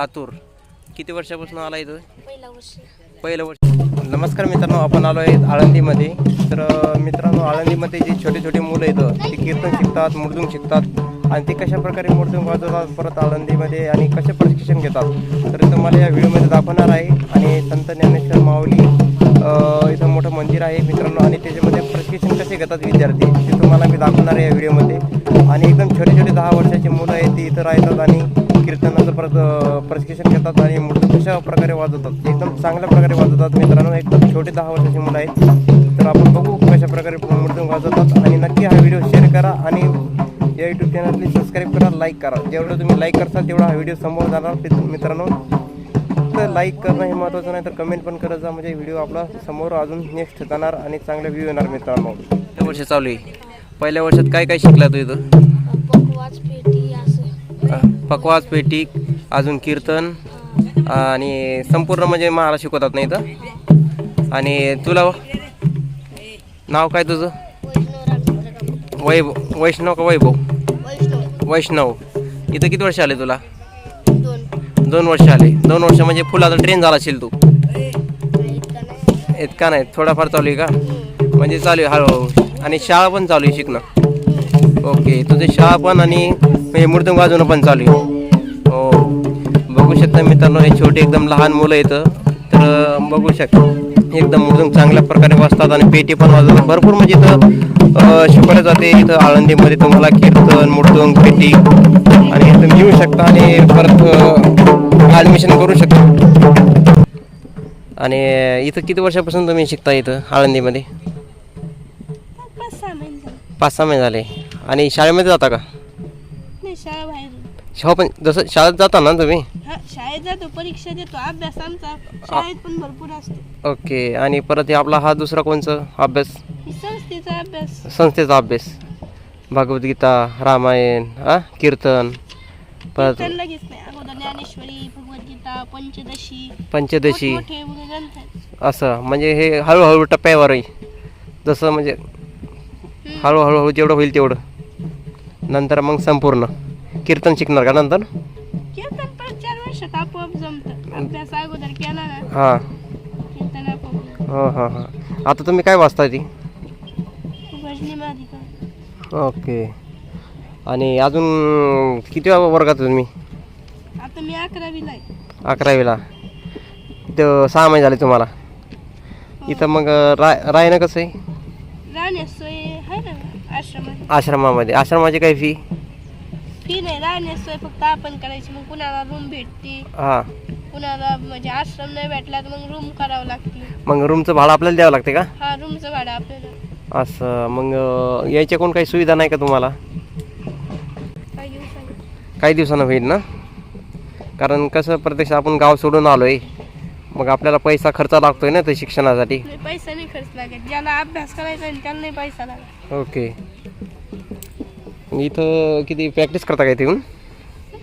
लातूर. किती वर्षापासून आला इथं पहिला वर्ष. नमस्कार मित्रांनो आपण आलो आहे आळंदीमध्ये. तर मित्रांनो आळंदीमध्ये जे छोटे छोटे मुलं येतं ते कीर्तन शिकतात मृदुंग शिकतात. आणि ते कशा प्रकारे मृदुंग वाजवतात परत आळंदीमध्ये आणि कसे प्रशिक्षण घेतात. तर तुम्हाला या व्हिडिओमध्ये दाखवणार आहे. आणि संत ज्ञानेश्वर माऊली इथं मोठं मंदिर आहे मित्रांनो. आणि त्याच्यामध्ये प्रशिक्षण कसे घेतात विद्यार्थी ते तुम्हाला मी दाखवणार आहे या व्हिडिओमध्ये. आणि एकदम छोटे छोटे दहा वर्षाची मुलं आहेत ती इथं राहतात. आणि कीर्तनाचं परत प्रशिक्षण घेतात आणि मृदुंग कशा प्रकारे वाजवतात. एकदम चांगल्या प्रकारे वाजवतात. मित्रांनो एकदम छोटे दहा वर्षाची मुलं आहेत. तर आपण बघू कशा प्रकारे मृदुंग वाजवतात. आणि नक्की हा व्हिडिओ शेअर करा आणि या यूट्यूब चॅनलला सबस्क्राईब करा लाईक करा. जेवढं तुम्ही लाईक करता तेवढा हा व्हिडिओ समोर जाणार. मित्र- मित्रांनो तर लाईक करणं हे महत्त्वाचं नाही तर कमेंट पण करत जा. म्हणजे व्हिडिओ आपला समोर अजून नेक्स्ट जाणार आणि चांगले व्ह्यू येणार मित्रांनो. वर्ष चालू आहे. पहिल्या वर्षात काय काय शिकला तू इथं? पकवाज पेटी अजून कीर्तन आणि संपूर्ण म्हणजे मला शिकवतात नाही इथं. आणि तुला नाव काय तुझं? वैभव वैष्णव का वैभव? वैष्णव. इथं किती वर्ष आले तुला? दोन वर्ष आले. दोन वर्ष म्हणजे फुलाचा ट्रेन झाला असेल तू. इतका नाही इतका नाही. थोडाफार चालू आहे का? म्हणजे चालू आहे हळूहळू. आणि शाळा पण चालू आहे शिकणं. ओके तुझे शाळा पण आणि म्हणजे मृदुंग वाजवणं पण चालू आहे. हो बघू शकता मित्रांनो हे छोटे एकदम लहान मुलं येतं तर बघू शकता एकदम मृदुंग चांगल्या प्रकारे वाजतात आणि पेटी पण वाजवतात. भरपूर म्हणजे इथं शिकवलं जाते. इथं आळंदीमध्ये तुम्हाला कीर्तन मृदुंग पेटी आणि तुम्ही येऊ शकता आणि परत ॲडमिशन करू शकता. आणि इथं किती वर्षापासून तुम्ही शिकता इथं आळंदीमध्ये? पाच सहा महिने झाले. आणि शाळेमध्ये जाता का? नाही शाळा बाहेर. पण जसं शाळेत जाता ना तुम्ही? हा शाळेत जातो परीक्षा देतो. अभ्यास आमचा शाळेत पण भरपूर असतो. ओके आणि परत हे आपला हा दुसरा कोणचा अभ्यास? ही संस्थेचा अभ्यास. संस्थेचा अभ्यास. भगवद्गीता रामायण हा कीर्तन परत तर लगेच नाही. अगोदर ज्ञानेश्वरी भगवद्गीता पंचदशी. पंचदशी. मोठे मोठे ग्रंथ आहेत. असं म्हणजे हे हळूहळू टप्प्यावर आहे जसं म्हणजे हळूहळू हळू जेवढं होईल तेवढं. नंतर मग संपूर्ण. कीर्तन शिकणार का नंतर? कीर्तन परत चार वर्षात आपोआप जमतं. अभ्यास अगोदर केला ना हां. कीर्तन आपोआप हो हां हां. आता तुम्ही काय वाचताय ती? भजनी ओके. आणि अजून किती वर्गात आहे तुम्ही? आता मी अकरावीला आहे. अकरावीला. इथं सहा महिने झाले तुम्हाला. इथं मग राय रायनं कसं आहे? राहण्यास सोय आश्रमात आश्रमामध्ये. आश्रमाची काय फी फी नाही राहण्यास सोय फक्त आपण करायची. मग कुणाला रूम भेटते? हां. कुणाला म्हणजे आश्रम नाही भेटला तर मग रूम करावं लागते. मग रूमचं भाडं आपल्याला द्यावं लागते का? हा रूमचं भाडं आपल्याला. असं. मग अं, याच्याकडून काही सुविधा नाही का तुम्हाला? काय घेऊ सांग काही दिवसानं होईल ना? कारण कसं प्रत्यक्ष आपण गाव सोडून आलो आहे मग आपल्याला पैसा खर्च लागतोय ना ते शिक्षणासाठी? नाही पैसा नाही खर्च लागत. ज्याला अभ्यास करायचा आहे त्याला नाही पैसा लागत. ओके. इथं किती प्रॅक्टिस करता का इथे येऊन?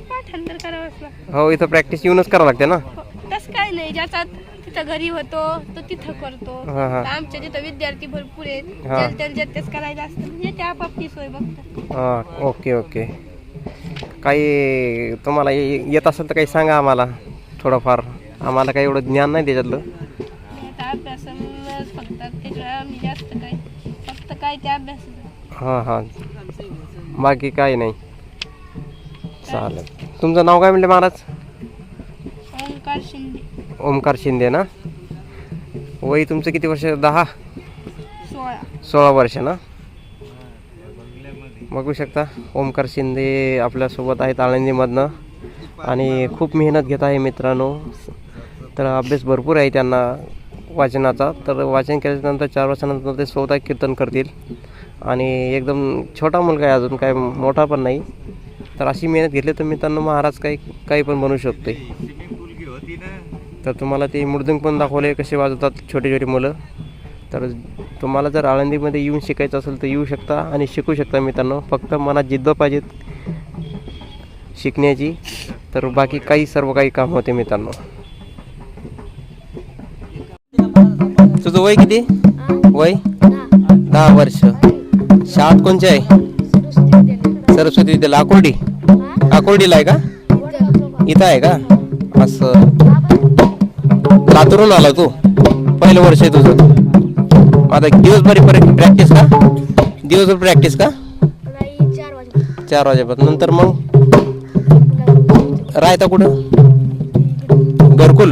पाठांतर करावंच लागतं. हो इथं प्रॅक्टिस येऊनच करावं लागते ना? हो, तसं काय नाही. ज्याचा तिथं घरी होतो तो तिथं करतो. हां हां. आमच्या तिथं विद्यार्थी भरपूर आहेत. हा. ज्याला त्याला तेच करायचं असतं म्हणजे त्या आपापली सोय बघतात. हां ओके ओके. काही तुम्हाला ये- येत असेल तर काही सांगा आम्हाला थोडंफार. आम्हाला काही एवढं ज्ञान नाही त्याच्यातलं. हां हां बाकी काही नाही. चालेल. तुमचं नाव काय म्हणले महाराज? ओंकार शिंदे. ओमकार शिंदे ना? वय तुमचं किती वर्ष? दहा? सोळा. सोळा वर्ष ना? बघू शकता. ओमकार शिंदे आपल्यासोबत आहेत आळंदीमधनं. आणि खूप मेहनत घेत आहे मित्रांनो. तर अभ्यास भरपूर आहे त्यांना वाचनाचा. तर वाचन केल्यानंतर चार वर्षानंतर ते स्वतः कीर्तन करतील. आणि एकदम छोटा मुलगा आहे अजून काय मोठा पण नाही. तर अशी मेहनत घेतली तर मित्रांनो महाराज काही काही पण बनवू शकते तर तुम्हाला ते मृदुंग पण दाखवले कसे वाजवतात छोटे छोटे मुलं. तर तुम्हाला जर आळंदीमध्ये येऊन शिकायचं असेल तर येऊ शकता आणि शिकू शकता मित्रांनो. फक्त मनात जिद्द पाहिजेत शिकण्याची. तर बाकी काही सर्व काही काम होते मित्रांनो. तुझं वय किती? वय? दहा वर्ष. शाळेत कोणची आहे? सरस्वती विद्यालय आकोर्डी आकोर्डीला आहे का? इथं आहे का? असं. लातूरून आला तू? पहिलं वर्ष आहे तुझं. आता दिवसभरी प्रॅक्टिस का? दिवसभर प्रॅक्टिस का? चार चार वाजेपासून नंतर मग? राहता कुठं? घरकुल?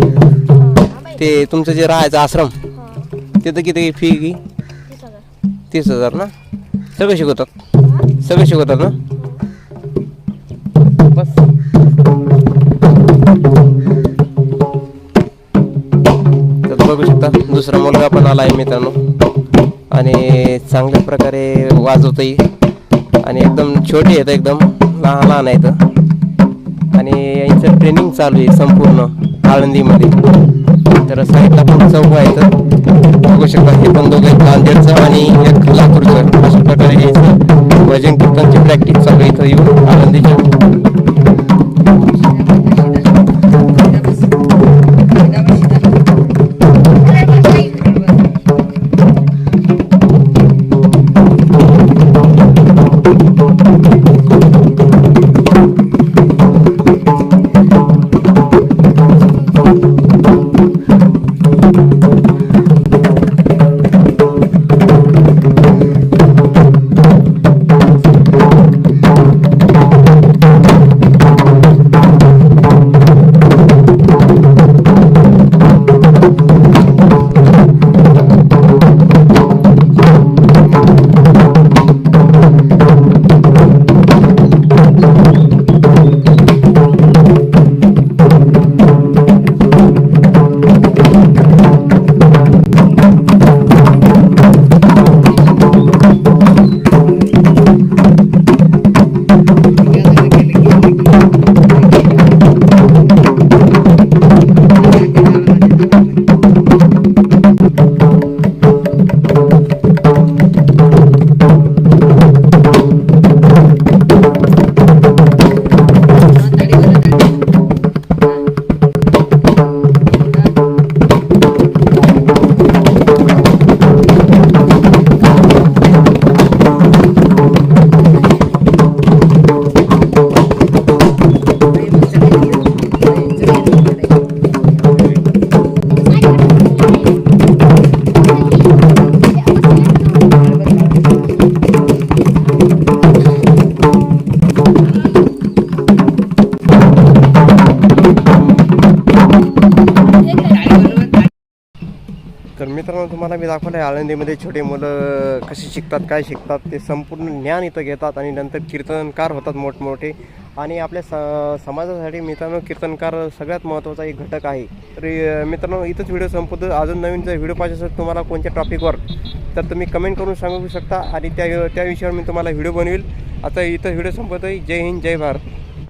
ते तुमचं जे राहायचं आश्रम? तिथं किती फी की? तीस हजार ना? सगळे शिकवतात. सगळे शिकवतात ना? बस. तर बघू शकता दुसरा मुलगा पण आला आहे मित्रांनो. आणि चांगल्या प्रकारे वाजवतही आणि एकदम छोटे आहेत एकदम लहान लहान आहेत. आणि यांचं ट्रेनिंग चालू आहे संपूर्ण आळंदीमध्ये. तर साईडला पण चौक आहेत बघू शकता हे पण दोघं नांदेडचं आणि एक लातूरचं. अशा प्रकारे याचं भजन कीर्तनची प्रॅक्टिस चालू इथं येऊन आळंदीच्या त्यांना मी दाखवलं आहे आळंदीमध्ये छोटे मुलं कशी शिकतात काय शिकतात ते संपूर्ण ज्ञान इथं घेतात आणि नंतर कीर्तनकार होतात मोठमोठे. आणि आपल्या स समाजासाठी मित्रांनो कीर्तनकार सगळ्यात महत्त्वाचा एक घटक आहे. तर मित्रांनो इथंच व्हिडिओ संपवतो. अजून नवीन जर व्हिडिओ पाहिजे असेल तुम्हाला कोणत्या टॉपिकवर तर तुम्ही कमेंट करून सांगू शकता आणि त्या त्या विषयावर मी तुम्हाला व्हिडिओ बनवेल. आता इथं व्हिडिओ संपवतो आहे जय हिंद जय भारत.